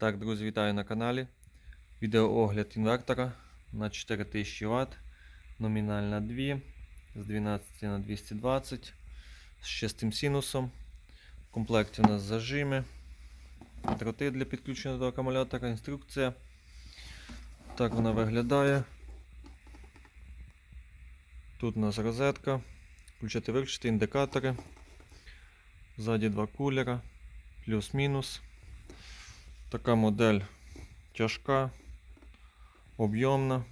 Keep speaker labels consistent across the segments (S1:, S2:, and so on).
S1: Так, друзі, вітаю на каналі. Відеоогляд інвертора на 4000 Вт. Номінальна 2 з 12 на 220 з чистим синусом. В комплекті у нас зажими, дроти для підключення до акумулятора, інструкція. Так вона виглядає. Тут у нас розетка, включити виключити індикатори. Ззаді два кулера, плюс-мінус. Така модель тяжка, об'ємна.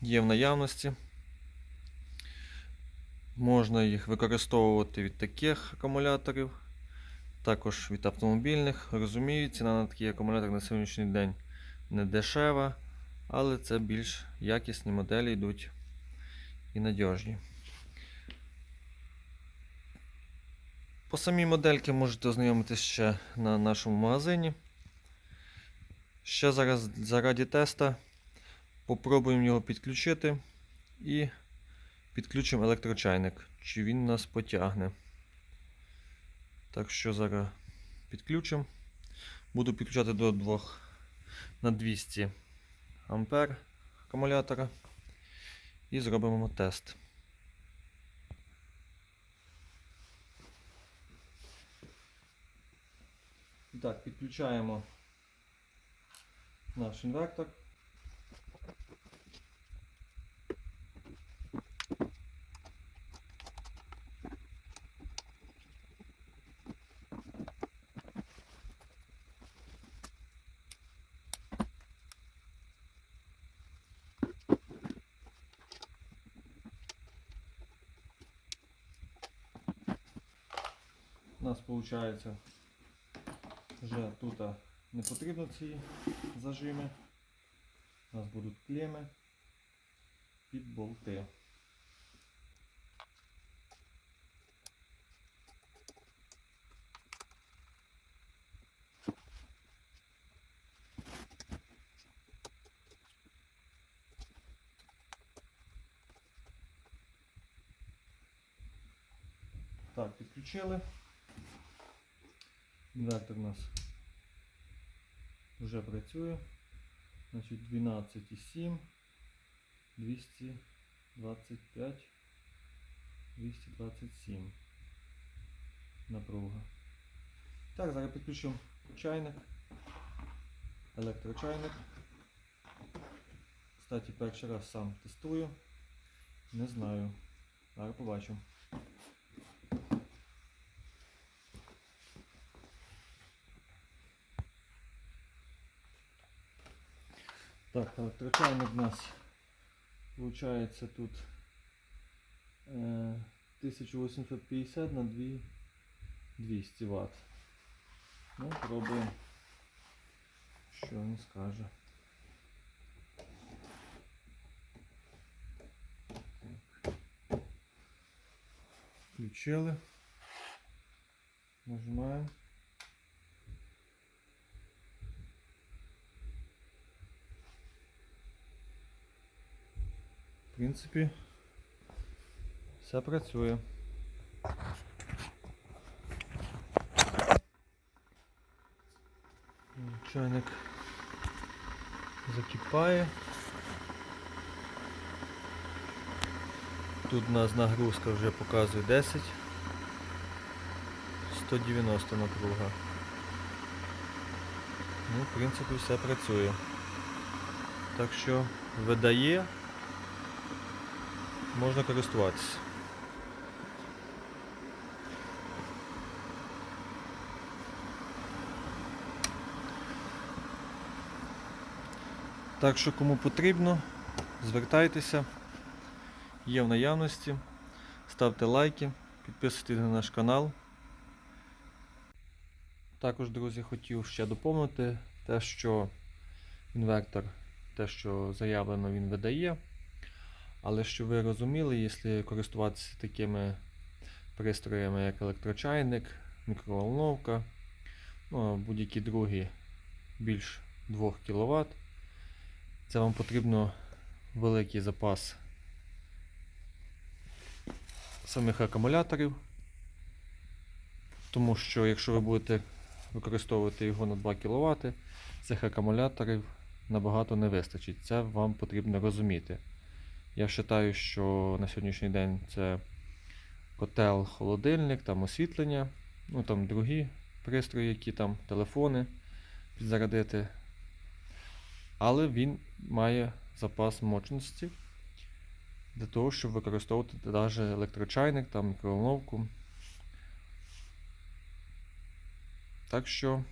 S1: Є в наявності. Можна їх використовувати від таких акумуляторів, також від автомобільних. Розумію, ціна на такий акумулятор на сьогоднішній день не дешева, але це більш якісні моделі йдуть і надіжні. По самій модельки можете ознайомитися ще на нашому магазині. Ще зараз заради теста попробуємо його підключити і підключимо електрочайник, чи він нас потягне. Так що зараз підключимо. Буду підключати до 2 на 200 ампер акумулятора і зробимо тест. так, підключаємо наш інвертор. У нас виходить вже тут не потрібно ці зажими. У нас будуть клеми під болти. Так, підключили. Інвертор у нас вже працює. Значить 12,7, 225, 227 напруга. Так, зараз підключимо чайник, електрочайник. Кстати, перший раз сам тестую. Не знаю. Зараз побачимо. Так, електрочайник у нас получается тут э, 1850 на 2 200 Вт. Ну, пробуємо, що він скаже. Включили. Нажимаємо. В принципі, все працює. Чайник закипає. Тут у нас нагрузка вже показує 10. 190 напруга. Ну, в принципі, все працює. Так що видає можна користуватися. Так що кому потрібно, звертайтеся, є в наявності, ставте лайки, підписуйтесь на наш канал. Також, друзі, хотів ще доповнити те, що інвертор, те, що заявлено, він видає. Але щоб ви розуміли, якщо користуватися такими пристроями, як електрочайник, мікроволновка, ну, будь-які другі більш 2 кВт, це вам потрібно великий запас самих акумуляторів. Тому що якщо ви будете використовувати його на 2 кВт, цих акумуляторів набагато не вистачить. Це вам потрібно розуміти. Я вважаю, що на сьогоднішній день це котел, холодильник, там освітлення, ну там другі пристрої, які там, телефони підзарядити. Але він має запас мощності для того, щоб використовувати навіть електрочайник, там мікроволновку. Так що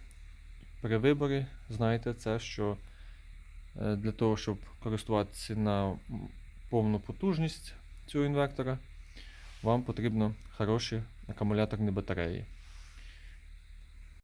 S1: при виборі знайте це, що е, для того, щоб користуватися на повну потужність цього інвертора, вам потрібно хороші акумуляторні батареї.